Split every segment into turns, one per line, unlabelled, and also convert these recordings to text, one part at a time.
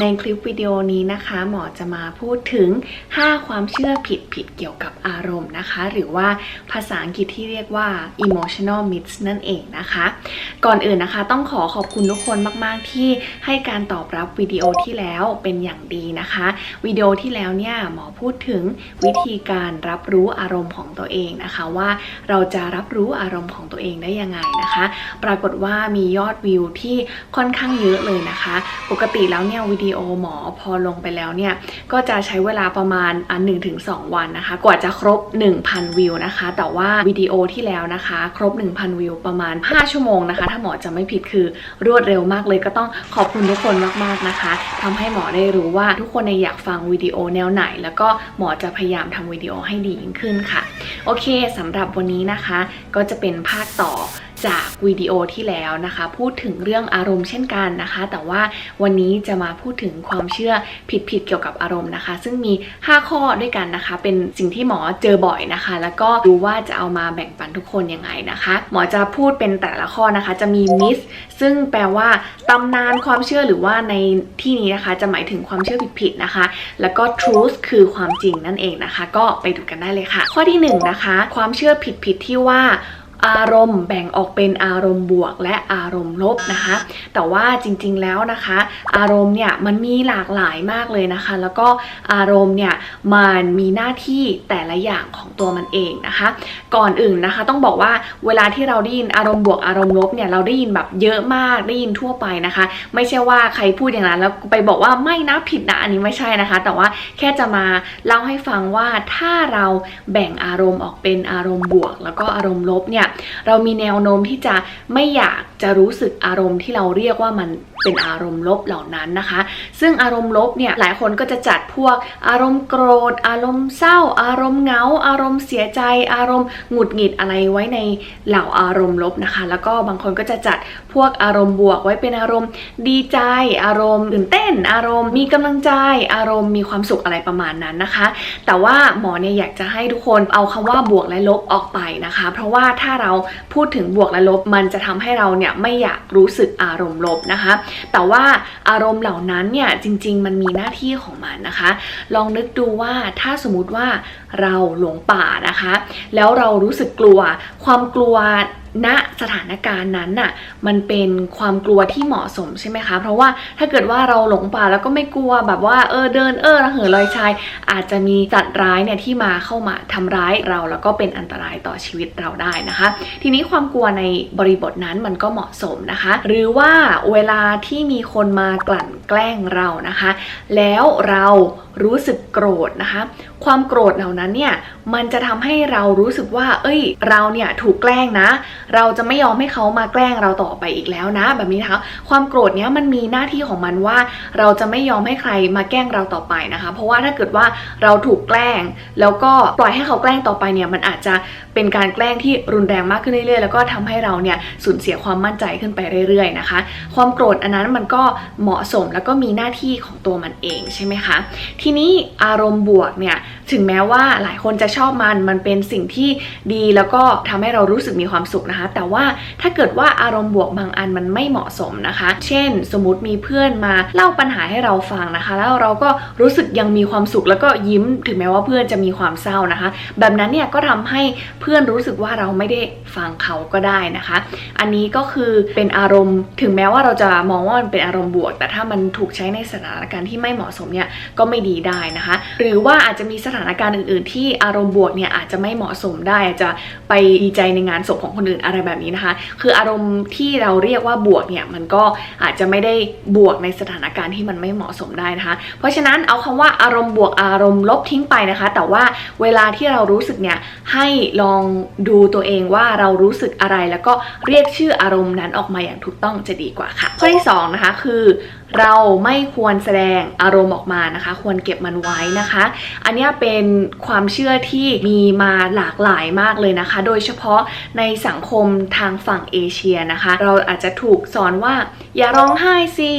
ในคลิปวิดีโอนี้นะคะ หมอจะมาพูดถึง 5 ความเชื่อผิดผิดๆเกี่ยวกับอารมณ์นะคะ หรือว่าภาษาอังกฤษที่เรียกว่า emotional myths นั่นเองนะคะ ก่อนอื่นนะคะ ต้องขอขอบคุณทุกคนมากๆ ที่ให้การตอบรับวิดีโอที่แล้วเป็นอย่างดีนะคะวิดีโอที่แล้วเนี่ยหมอพูดถึงวิธีการรับรู้อารมณ์ของตัวเองนะคะ ว่าเราจะรับรู้อารมณ์ของตัวเองได้ยังไงนะคะ ปรากฏว่ามียอดวิวที่ค่อนข้างเยอะเลยนะคะ ปกติแล้วเนี่ยวิดีโอหมอพอลงไปแล้วเนี่ย ก็จะใช้เวลาประมาณอะ1-2วันนะคะ กว่าจะครบ 1,000 วิวนะคะ แต่ว่าวิดีโอที่แล้วนะคะ ครบ 1,000 วิวประมาณ 5 ชั่วโมงนะคะ ถ้าหมอจะไม่ผิดคือรวดเร็วมากเลยก็ต้องขอบคุณทุกคนมากๆนะคะทำให้หมอได้รู้ว่าทุกคนในอยากฟังวิดีโอแนวไหน แล้วก็หมอจะพยายามทำวิดีโอให้ดียิ่งขึ้นค่ะ โอเคสำหรับวันนี้นะคะ ก็จะเป็นภาคต่อ จากวิดีโอที่แล้วนะคะ พูดถึงเรื่องอารมณ์เช่นกันนะคะ แต่ว่าวันนี้จะมาพูดถึงความเชื่อผิดๆเกี่ยวกับอารมณ์นะคะ ซึ่งมี 5 ข้อด้วยกันนะคะ เป็นสิ่งที่หมอเจอบ่อยนะคะ แล้วก็ดูว่าจะเอามาแบ่งปันทุกคนยังไงนะคะ หมอจะพูดเป็นแต่ละข้อนะคะ จะมีมิสซึ่งแปลว่าตำนานความเชื่อหรือว่าในที่นี้นะคะ จะหมายถึงความเชื่อผิดๆนะคะ แล้วก็ truth คือความจริงนั่นเองนะคะ ก็ไปดูกันได้เลยค่ะ ข้อที่หนึ่งนะคะ ความเชื่อผิดๆที่ว่า อารมณ์แบ่งออกเป็นอารมณ์บวกและอารมณ์ลบนะคะ แต่ว่าจริงๆแล้วนะคะ อารมณ์เนี่ยมันมีหลากหลายมากเลยนะคะ แล้วก็อารมณ์เนี่ยมันมีหน้าที่แต่ละอย่างของตัวมันเองนะคะ ก่อนอื่นนะคะ ต้องบอกว่าเวลาที่เราได้ยินอารมณ์บวกอารมณ์ลบเนี่ยเราได้ยินแบบเยอะมากได้ยินทั่วไปนะคะ ไม่ใช่ว่าใครพูดอย่างนั้นแล้วไปบอกว่าไม่นะผิดนะอันนี้ไม่ใช่นะคะ แต่ว่าแค่จะมาเล่าให้ฟังว่าถ้าเราแบ่งอารมณ์ออกเป็นอารมณ์บวก แล้วก็อารมณ์ลบเนี่ยเรามีแนวโน้มที่จะไม่อยากจะรู้สึกอารมณ์ที่เราเรียกว่ามันเป็นอารมณ์ลบเหล่านั้นนะคะ ซึ่งอารมณ์ลบเนี่ยหลายคนก็จะจัดพวกอารมณ์โกรธ อารมณ์เศร้า อารมณ์เหงา อารมณ์เสียใจ อารมณ์หงุดหงิดอะไรไว้ในเหล่าอารมณ์ลบนะคะ แล้วก็บางคนก็จะจัดพวกอารมณ์บวกไว้เป็นอารมณ์ดีใจ อารมณ์ตื่นเต้น อารมณ์มีกำลังใจ อารมณ์มีความสุขอะไรประมาณนั้นนะคะ แต่ว่าหมอเนี่ยอยากจะให้ทุกคนเอาคำว่าบวกและลบออกไปนะคะ เพราะว่าถ้าเราพูดถึงบวกและลบ มันจะทำให้เราเนี่ยไม่อยากรู้สึกอารมณ์ลบนะคะ แต่ว่าอารมณ์เหล่านั้นเนี่ยจริง ๆ มันมีหน้าที่ของมันนะคะ ลองนึกดูว่าถ้าสมมติว่าเราหลงป่านะคะ แล้วเรารู้สึกกลัว ความกลัวณสถานการณ์นั้นน่ะมันเป็นความกลัวที่เหมาะสมใช่ไหมคะ เพราะว่าถ้าเกิดว่าเราหลงป่าแล้วก็ไม่กลัวแบบว่าเออเดินเออระเหยลอยชาย อาจจะมีสัตว์ร้ายเนี่ยที่มาเข้ามาทำร้ายเราแล้วก็เป็นอันตรายต่อชีวิตเราได้นะคะ ทีนี้ความกลัวในบริบทนั้นมันก็เหมาะสมนะคะ หรือว่าเวลาที่มีคนมากลั่นแกล้งเรานะคะ แล้วเรา รู้สึกโกรธนะคะ ความโกรธเหล่านั้นเนี่ยมันจะทำให้เรารู้สึกว่า เอ้ย เราเนี่ยถูกแกล้งนะ เราจะไม่ยอมให้เขามาแกล้งเราต่อไปอีกแล้วนะ แบบนี้นะคะ ความโกรธเนี้ยมันมีหน้าที่ของมันว่า เราจะไม่ยอมให้ใครมาแกล้งเราต่อไปนะคะ เพราะว่าถ้าเกิดว่าเราถูกแกล้ง แล้วก็ปล่อยให้เขาแกล้งต่อไปเนี่ยมันอาจจะเป็นการแกล้งที่รุนแรงมากขึ้นเรื่อยๆ แล้วก็ทำให้เราเนี่ยสูญเสียความมั่นใจขึ้นไปเรื่อยๆนะคะ ความโกรธอันนั้นมันก็เหมาะสมแล้วก็มีหน้าที่ของตัวมันเองใช่ไหมคะทีนี้อารมณ์บวกเนี่ยถึงแม้ว่าหลายคนจะชอบมันมันเป็นสิ่งที่ดีแล้วก็ทำให้เรารู้สึกมีความสุขนะคะ แต่ว่าถ้าเกิดว่าอารมณ์บวกบางอันมันไม่เหมาะสมนะคะ เช่น สมมติมีเพื่อนมาเล่าปัญหาให้เราฟังนะคะ แล้วเราก็รู้สึกยังมีความสุขแล้วก็ยิ้ม ถึงแม้ว่าเพื่อนจะมีความเศร้านะคะ แบบนั้นเนี่ยก็ทำให้เพื่อนรู้สึกว่าเราไม่ได้ฟังเขาก็ได้นะคะ อันนี้ก็คือเป็นอารมณ์ถึงแม้ว่าเราจะมองว่ามันเป็นอารมณ์บวก แต่ถ้ามันถูกใช้ในสถานการณ์ที่ไม่เหมาะสมเนี่ยก็ไม่ดีได้นะคะ หรือว่าอาจจะมีสถานการณ์อื่น ๆ ที่อารมณ์บวกเนี่ยอาจจะไม่เหมาะสมได้อาจจะไปดีใจในงานศพของคนอื่นอะไรแบบนี้นะคะ คืออารมณ์ที่เราเรียกว่าบวกเนี่ยมันก็อาจจะไม่ได้บวกในสถานการณ์ที่มันไม่เหมาะสมได้นะคะ เพราะฉะนั้นเอาคำว่าอารมณ์บวกอารมณ์ลบทิ้งไปนะคะ แต่ว่าเวลาที่เรารู้สึกเนี่ยให้ลองดูตัวเองว่าเรารู้สึกอะไรแล้วก็เรียกชื่ออารมณ์นั้นออกมาอย่างถูกต้องจะดีกว่าค่ะ ข้อที่สองนะคะคือเราไม่ควรแสดงอารมณ์ออกมานะคะ ควรเก็บมันไว้นะคะ อันนี้เป็นความเชื่อที่มีมาหลากหลายมากเลยนะคะ โดยเฉพาะในสังคมทางฝั่งเอเชียนะคะ เราอาจจะถูกสอนว่า อย่าร้องไห้สิ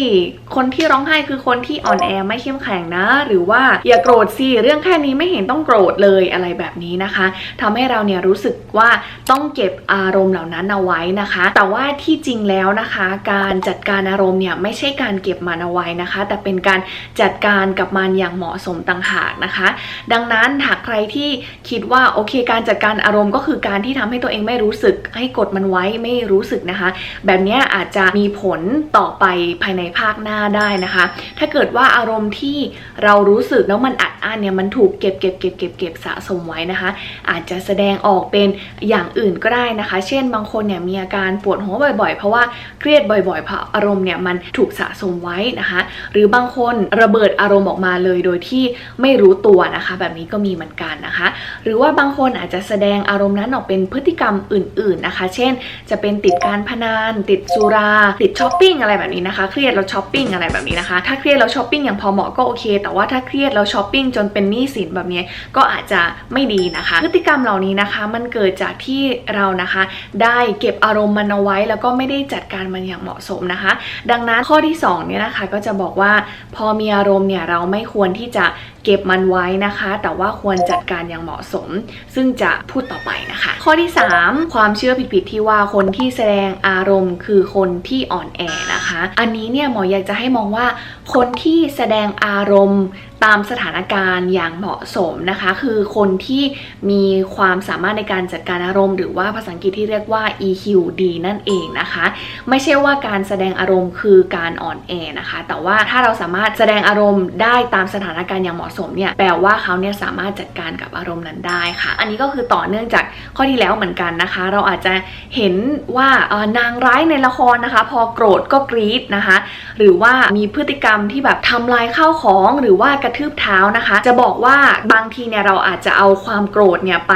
คนที่ร้องไห้คือคนที่อ่อนแอไม่เข้มแข็งนะ หรือว่าอย่าโกรธสิเรื่องแค่นี้ไม่เห็นต้องโกรธเลยอะไรแบบนี้นะคะทำให้เราเนี่ยรู้สึกว่าต้องเก็บอารมณ์เหล่านั้นเอาไว้นะคะ แต่ว่าที่จริงแล้วนะคะ การจัดการอารมณ์เนี่ยไม่ใช่การเก็บมันเอาไว้นะคะ แต่เป็นการจัดการกับมันอย่างเหมาะสมต่างหากนะคะ ดังนั้นหากใครที่คิดว่าโอเค การจัดการอารมณ์ก็คือการที่ทำให้ตัวเองไม่รู้สึก ให้กดมันไว้ไม่รู้สึกนะคะ แบบนี้อาจจะมีผลต่อไปภายในภาคหน้าได้นะคะ ถ้าเกิดว่าอารมณ์ที่เรารู้สึกแล้วมันอัดอั้นเนี่ยมันถูกเก็บเก็บเก็บเก็บเก็บสะสมไว้นะคะ อาจจะแสดงออกเป็นอย่างอื่นก็ได้นะคะ เช่นบางคนเนี่ยมีอาการปวดหัวบ่อยๆ เพราะว่าเครียดบ่อยๆเพราะอารมณ์เนี่ยมันถูกสะสมไว้นะคะ หรือบางคนระเบิดอารมณ์ออกมาเลยโดยที่ไม่รู้ตัวนะคะ แบบนี้ก็มีเหมือนกันนะคะ หรือว่าบางคนอาจจะแสดงอารมณ์นั้นออกเป็นพฤติกรรมอื่น ๆนะคะ เช่น จะเป็นติดการพนันติดสุรา ติดช้อปปิ้งอะไรแบบนี้นะคะ เครียดแล้วช้อปปิ้งอะไรแบบนี้นะคะ ถ้าเครียดแล้วช้อปปิ้งอย่างพอเหมาะก็โอเค แต่ว่าถ้าเครียดแล้วช้อปปิ้งจนเป็นหนี้สินแบบนี้ก็อาจจะไม่ดีนะคะ พฤติกรรมเหล่านี้นะคะ มันเกิดจากที่เรานะคะ ได้เก็บอารมณ์มันเอาไว้แล้วก็ไม่ได้จัดการมันอย่างเหมาะสมนะคะ ดังนั้นข้อที่2เนี่ยนะคะก็จะบอกว่าพอมีอารมณ์เนี่ยเราไม่ควรที่จะเก็บมันไว้นะคะ แต่ว่าควรจัดการอย่างเหมาะสม ซึ่งจะพูดต่อไปนะคะ ข้อที่ 3 ความเชื่อผิดๆที่ว่าคนที่แสดงอารมณ์ คือคนที่อ่อนแอนะคะ อันนี้เนี่ยหมออยากจะให้มองว่า คนที่แสดงอารมณ์ตามสถานการณ์อย่างเหมาะสมนะคะ คือคนที่มีความสามารถในการจัดการอารมณ์ หรือว่าภาษาอังกฤษที่เรียกว่า EQ ดีนั่นเองนะคะ ไม่ใช่ว่าการแสดงอารมณ์คือการอ่อนแอนะคะ แต่ว่าถ้าเราสามารถแสดงอารมณ์ได้ตามสถานการณ์อย่างเหมาะสมเนี่ยแปลว่าเขาเนี่ยสามารถจัดการกับอารมณ์นั้นได้ค่ะ อันนี้ก็คือต่อเนื่องจากข้อที่แล้วเหมือนกันนะคะ เราอาจจะเห็นว่านางร้ายในละครนะคะ พอโกรธก็กรี๊ดนะคะ หรือว่ามีพฤติกรรมที่แบบทำลายข้าวของหรือว่าระทืบเท้านะคะ จะบอกว่าบางทีเนี่ยเราอาจจะเอาความโกรธเนี่ยไป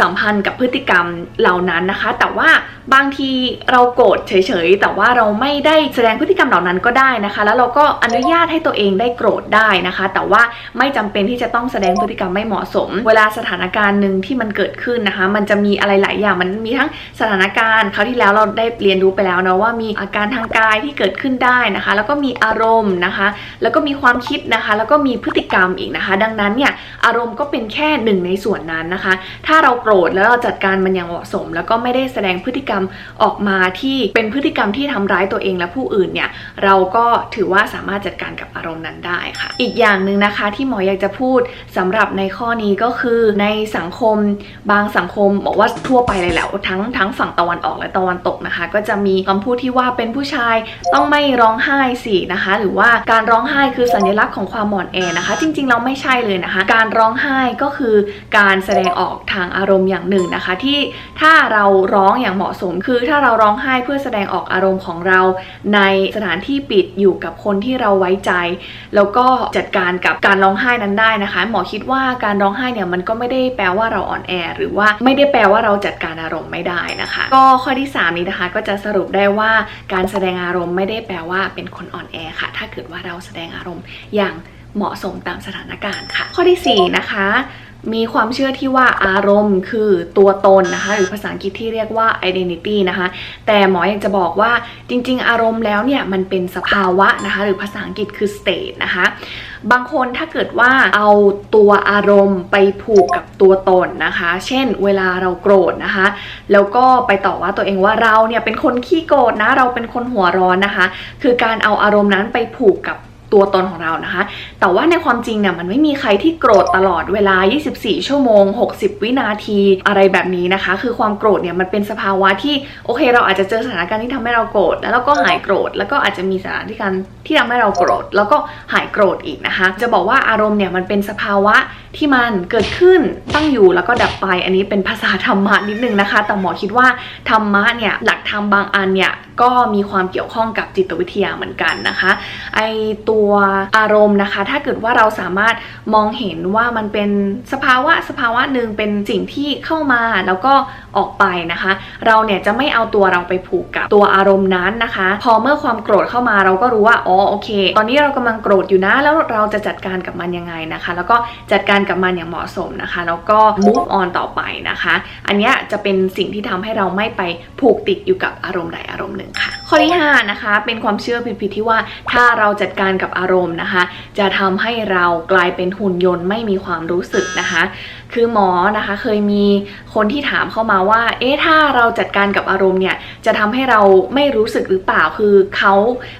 สัมพันธ์กับพฤติกรรมเหล่านั้นนะคะ แต่ว่าบางทีเราโกรธเฉยๆ แต่ว่าเราไม่ได้แสดงพฤติกรรมเหล่านั้นก็ได้นะคะ แล้วเราก็อนุญาตให้ตัวเองได้โกรธได้นะคะ แต่ว่าไม่จำเป็นที่จะต้องแสดงพฤติกรรมไม่เหมาะสม เวลาสถานการณ์หนึ่งที่มันเกิดขึ้นนะคะ มันจะมีอะไรหลายอย่างมันมีทั้งสถานการณ์คราวที่แล้วเราได้เรียนรู้ไปแล้วนะว่ามีอาการทางกายที่เกิดขึ้นได้นะคะ แล้วก็มีอารมณ์นะคะ แล้วก็มีความคิดนะคะ แล้วก็มีพฤติกรรมอีกนะคะ ดังนั้นเนี่ยอารมณ์ก็เป็นแค่หนึ่งในส่วนนั้นนะคะ ถ้าเราโกรธแล้วเราจัดการมันอย่างเหมาะสม แล้วก็ไม่ได้แสดงพฤติกรรมออกมาที่เป็นพฤติกรรมที่ทำร้ายตัวเองและผู้อื่นเนี่ยเราก็ถือว่าสามารถจัดการกับอารมณ์นั้นได้ค่ะ อีกอย่างหนึ่งนะคะที่หมออยากจะพูดสำหรับในข้อนี้ก็คือในสังคมบางสังคมบอกว่าทั่วไปเลยแหละทั้งทั้งฝั่งตะวันออกและตะวันตกนะคะ ก็จะมีคำพูดที่ว่าเป็นผู้ชายต้องไม่ร้องไห้สินะคะ หรือว่าการร้องไห้คือสัญลักษณ์ของความอ่อนแอนะคะจริงๆเราไม่ใช่เลยนะคะ การร้องไห้ก็คือการแสดงออกทางอารมณ์อย่างหนึ่งนะคะ ที่ถ้าเราร้องอย่างเหมาะสม คือถ้าเราร้องไห้เพื่อแสดงออกอารมณ์ของเรา ในสถานที่ปิดอยู่กับคนที่เราไว้ใจ แล้วก็จัดการกับการร้องไห้นั้นได้นะคะ หมอคิดว่าการร้องไห้เนี่ยมันก็ไม่ได้แปลว่าเราอ่อนแอ หรือว่าไม่ได้แปลว่าเราจัดการอารมณ์ไม่ได้นะคะ ก็ข้อที่ 3 นี้นะคะก็จะสรุปได้ว่าการแสดงอารมณ์ไม่ได้แปลว่าเป็นคนอ่อนแอค่ะ ถ้าเกิดว่าเราแสดงอารมณ์อย่าง เหมาะสมตามสถานการณ์ค่ะ ข้อที่4นะคะมีความเชื่อที่ว่าอารมณ์คือตัวตนนะคะ หรือภาษาอังกฤษที่เรียกว่า identity นะคะ แต่หมออยากจะบอกว่าจริง ๆ อารมณ์แล้วเนี่ยมันเป็นสภาวะนะคะ หรือภาษาอังกฤษคือ state นะคะ บางคนถ้าเกิดว่าเอาตัวอารมณ์ไปผูกกับตัวตนนะคะ เช่น เวลาเราโกรธนะคะ แล้วก็ไปต่อว่าตัวเองว่าเราเนี่ยเป็นคนขี้โกรธนะเราเป็นคนหัวร้อนนะคะ คือการเอาอารมณ์นั้นไปผูกกับ ตัวตนของเรานะคะ แต่ว่าในความจริงเนี่ยมันไม่มีใครที่โกรธตลอดเวลา 24 ชั่วโมง 60 วินาทีอะไรแบบนี้นะคะ คือความโกรธเนี่ยมันเป็นสภาวะที่โอเค เราอาจจะเจอสถานการณ์ที่ทำให้เราโกรธแล้วเราก็หายโกรธแล้วก็อาจจะมีสถานการณ์ที่ทำให้เราโกรธแล้วก็หายโกรธอีกนะคะ จะบอกว่าอารมณ์เนี่ยมันเป็นสภาวะ ที่มันเกิดขึ้นตั้งอยู่แล้วก็ดับไป อันนี้เป็นภาษาธรรมะนิดนึงนะคะ แต่หมอคิดว่าธรรมะเนี่ยหลักธรรมบางอันเนี่ยก็มีความเกี่ยวข้องกับจิตวิทยาเหมือนกันนะคะ ไอตัวอารมณ์นะคะ ถ้าเกิดว่าเราสามารถมองเห็นว่ามันเป็นสภาวะสภาวะหนึ่งเป็นสิ่งที่เข้ามาแล้วก็ออกไปนะคะ เราเนี่ยจะไม่เอาตัวเราไปผูกกับตัวอารมณ์นั้นนะคะ พอเมื่อความโกรธเข้ามาเราก็รู้ว่าอ๋อโอเค ตอนนี้เรากำลังโกรธอยู่นะแล้วเราจะจัดการกับมันยังไงนะคะ แล้วก็จัดการกับมันอย่างเหมาะสมนะคะ แล้วก็ move on ต่อไปนะคะ อันนี้จะเป็นสิ่งที่ทำให้เราไม่ไปผูกติดอยู่กับอารมณ์ใดอารมณ์หนึ่งค่ะ ข้อที่5นะคะ เป็นความเชื่อผิดๆที่ว่าถ้าเราจัดการกับอารมณ์นะคะ จะทำให้เรากลายเป็นหุ่นยนต์ไม่มีความรู้สึกนะคะ คือหมอนะคะเคยมีคนที่ถามเข้ามาว่า เอ๊ะถ้าเราจัดการกับอารมณ์เนี่ยจะทำให้เราไม่รู้สึกหรือเปล่าคือเขา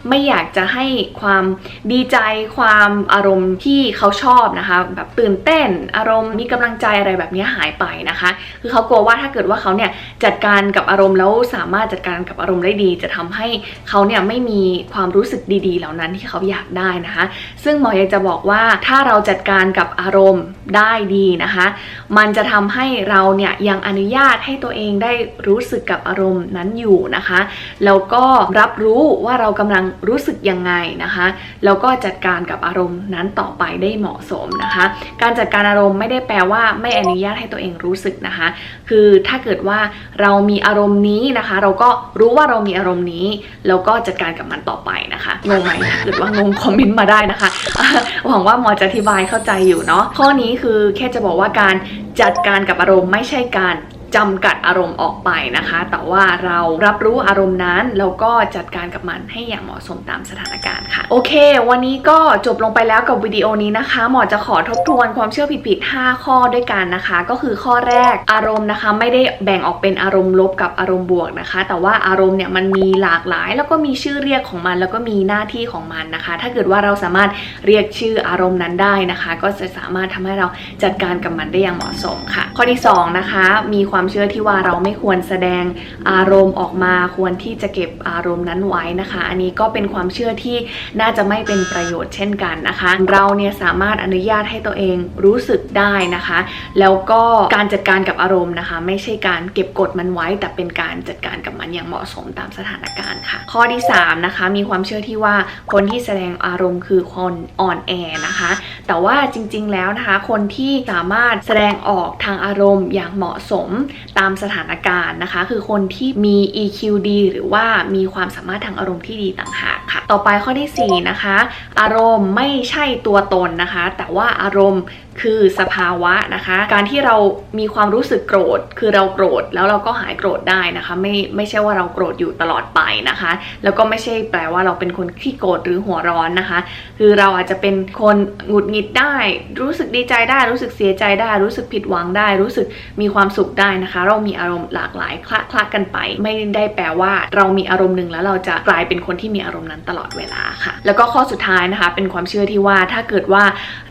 ไม่อยากจะให้ความดีใจความอารมณ์ที่เขาชอบนะคะแบบตื่นเต้นอารมณ์มีกำลังใจอะไรแบบนี้หายไปนะคะ คือเขากลัวว่าถ้าเกิดว่าเขาเนี่ยจัดการกับอารมณ์แล้วสามารถจัดการกับอารมณ์ได้ดี จะทำให้เขาเนี่ยไม่มีความรู้สึกดีๆ เหล่านั้นที่เขาอยากได้นะคะ ซึ่งหมออยากจะบอกว่าถ้าเราจัดการกับอารมณ์ได้ดีนะคะมันจะทำให้เราเนี่ยยังอนุญาตให้ตัวเองได้รู้สึกกับอารมณ์นั้นอยู่นะคะ แล้วก็รับรู้ว่าเรากำลังรู้สึกยังไงนะคะ แล้วก็จัดการกับอารมณ์นั้นต่อไปได้เหมาะสมนะคะ การจัดการอารมณ์ไม่ได้แปลว่าไม่อนุญาตให้ตัวเองรู้สึกนะคะ คือถ้าเกิดว่าเรามีอารมณ์นี้นะคะ เราก็รู้ว่าเรามีอารมณ์นี้ แล้วก็จัดการกับมันต่อไปนะคะงงไหมถ้าเกิดว่างงคอมเมนต์มาได้นะคะหวังว่าหมอจะอธิบายเข้าใจอยู่เนาะข้อนี้คือแค่จะบอกว่าการจัดการกับอารมณ์ไม่ใช่การ จำกัดอารมณ์ออกไปนะคะ แต่ว่าเรารับรู้อารมณ์นั้นแล้วก็จัดการกับมันให้อย่างเหมาะสมตามสถานการณ์ค่ะ โอเค วันนี้ก็จบลงไปแล้วกับวิดีโอนี้นะคะ หมอจะขอทบทวนความเชื่อผิดๆ5ข้อด้วยกันนะคะ ก็คือข้อแรกอารมณ์นะคะ ไม่ได้แบ่งออกเป็นอารมณ์ลบกับอารมณ์บวกนะคะ แต่ว่าอารมณ์เนี่ยมันมีหลากหลาย แล้วก็มีชื่อเรียกของมัน แล้วก็มีหน้าที่ของมันนะคะ ถ้าเกิดว่าเราสามารถเรียกชื่ออารมณ์นั้นได้นะคะ ก็จะสามารถทำให้เราจัดการกับมันได้อย่างเหมาะสมค่ะ ข้อที่สองนะคะมีความความเชื่อที่ว่าเราไม่ควรแสดงอารมณ์ออกมาควรที่จะเก็บอารมณ์นั้นไว้นะคะ อันนี้ก็เป็นความเชื่อที่น่าจะไม่เป็นประโยชน์เช่นกันนะคะ เราเนี่ยสามารถอนุญาตให้ตัวเองรู้สึกได้นะคะ แล้วก็การจัดการกับอารมณ์นะคะ ไม่ใช่การเก็บกดมันไว้ แต่เป็นการจัดการกับมันอย่างเหมาะสมตามสถานการณ์ค่ะ ข้อที่สามนะคะมีความเชื่อที่ว่าคนที่แสดงอารมณ์คือคนอ่อนแอนะคะ แต่ว่าจริงๆแล้วนะคะ คนที่สามารถแสดงออกทางอารมณ์อย่างเหมาะสมตามสถานการณ์นะคะ คือคนที่มี EQ ดีหรือว่ามีความสามารถทางอารมณ์ที่ดีต่างหากค่ะ ต่อไปข้อที่สี่นะคะ อารมณ์ไม่ใช่ตัวตนนะคะ แต่ว่าอารมณ์คือสภาวะนะคะ การที่เรามีความรู้สึกโกรธ คือเราโกรธแล้วเราก็หายโกรธได้นะคะ ไม่ไม่ใช่ว่าเราโกรธอยู่ตลอดไปนะคะ แล้วก็ไม่ใช่แปลว่าเราเป็นคนขี้โกรธหรือหัวร้อนนะคะ คือเราอาจจะเป็นคนหงุดหงิดได้ รู้สึกดีใจได้ รู้สึกเสียใจได้ รู้สึกผิดหวังได้ รู้สึกมีความสุขได้นะคะ เรามีอารมณ์หลากหลายคละคละกันไป ไม่ได้แปลว่า เรามีอารมณ์หนึ่งแล้วเราจะกลายเป็นคนที่มีอารมณ์นั้นตลอดเวลาค่ะ แล้วก็ข้อสุดท้ายนะคะ เป็นความเชื่อที่ว่าถ้าเกิดว่า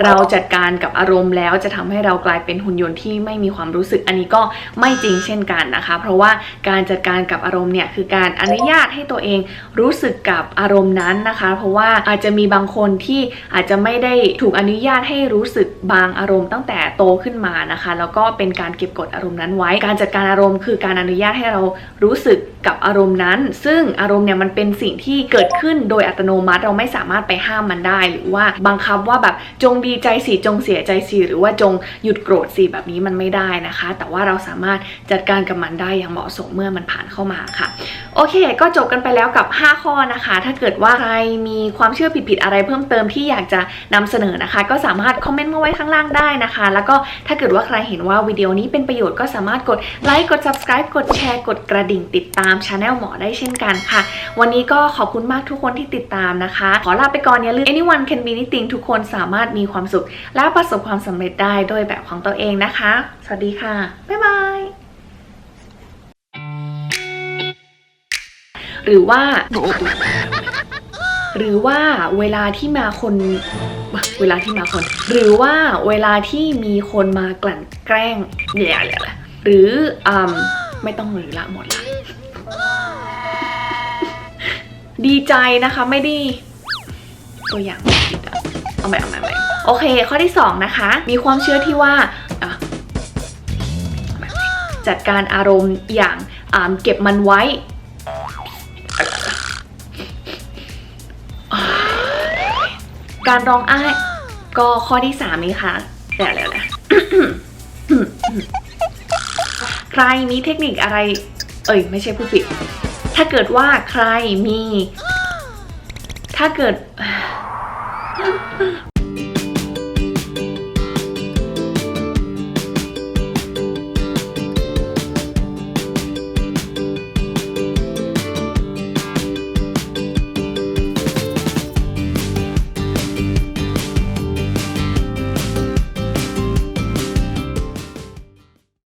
เราจัดการกับอารมณ์แล้วจะทำให้เรากลายเป็นหุ่นยนต์ที่ไม่มีความรู้สึกอันนี้ก็ไม่จริงเช่นกันนะคะ เพราะว่าการจัดการกับอารมณ์เนี่ยคือการอนุญาตให้ตัวเองรู้สึกกับอารมณ์นั้นนะคะ เพราะว่าอาจจะมีบางคนที่อาจจะไม่ได้ถูกอนุญาตให้รู้สึกบางอารมณ์ตั้งแต่โตขึ้นมานะคะ แล้วก็เป็นการเก็บกดอารมณ์นั้นไว้การจัดการอารมณ์คือการอนุญาตให้เรารู้สึกกับอารมณ์นั้น ซึ่งอารมณ์เนี่ยมันเป็นสิ่งที่เกิดขึ้นโดยอัตโนมัติเราไม่สามารถไปห้ามมันได้ หรือว่าบังคับว่าแบบจงดีใจสิจงเสียใจสิหรือว่าจงหยุดโกรธสิแบบนี้มันไม่ได้นะคะ แต่ว่าเราสามารถจัดการกับมันได้อย่างเหมาะสมเมื่อมันผ่านเข้ามาค่ะ โอเค ก็จบกันไปแล้วกับ 5 ข้อนะคะ ถ้าเกิดว่าใครมีความเชื่อผิดๆอะไรเพิ่มเติมที่อยากจะนำเสนอนะคะ ก็สามารถคอมเมนต์มาไว้ข้างล่างได้นะคะ แล้วก็ถ้าเกิดว่าใครเห็นว่าวิดีโอนี้เป็นประโยชน์ก็สามารถกดไลค์กด subscribe กดแชร์กดกระดิ่งติดตามช anel หมอได้เช่นกันค่ะ วันนี้ก็ขอบคุณมากทุกคนที่ติดตามนะคะ ขอลาไปก่อนอย่าลืม anyone can be anything ทุกคนสามารถมีความสุข และประสบความสำเร็จได้โดยแบบของตัวเองนะคะ สวัสดีค่ะ บ๊ายบายหรือว่า หรือว่าเวลาที่มาคน เวลาที่มาคน หรือว่าเวลาที่มีคนมากลั่นแกล้งเนี่ยอะไร หรืออืมไม่ต้องหรือละหมดละดีใจนะคะไม่ได้ตัวอย่างไม่ผิดอะเอาใหม่เอาใหม่เอาใหม่โอเค ข้อที่ 2 นะคะ มีความเชื่อที่ว่าอะจัดการอารมณ์อย่างอ่าเก็บมันไว้การร้องไห้ก็ข้อที่ 3 นี้ค่ะแต่แล้วนะ ใครมีเทคนิคอะไร เอ้ยไม่ใช่ผู้ผิด ถ้าเกิดว่าใครมี ถ้าเกิด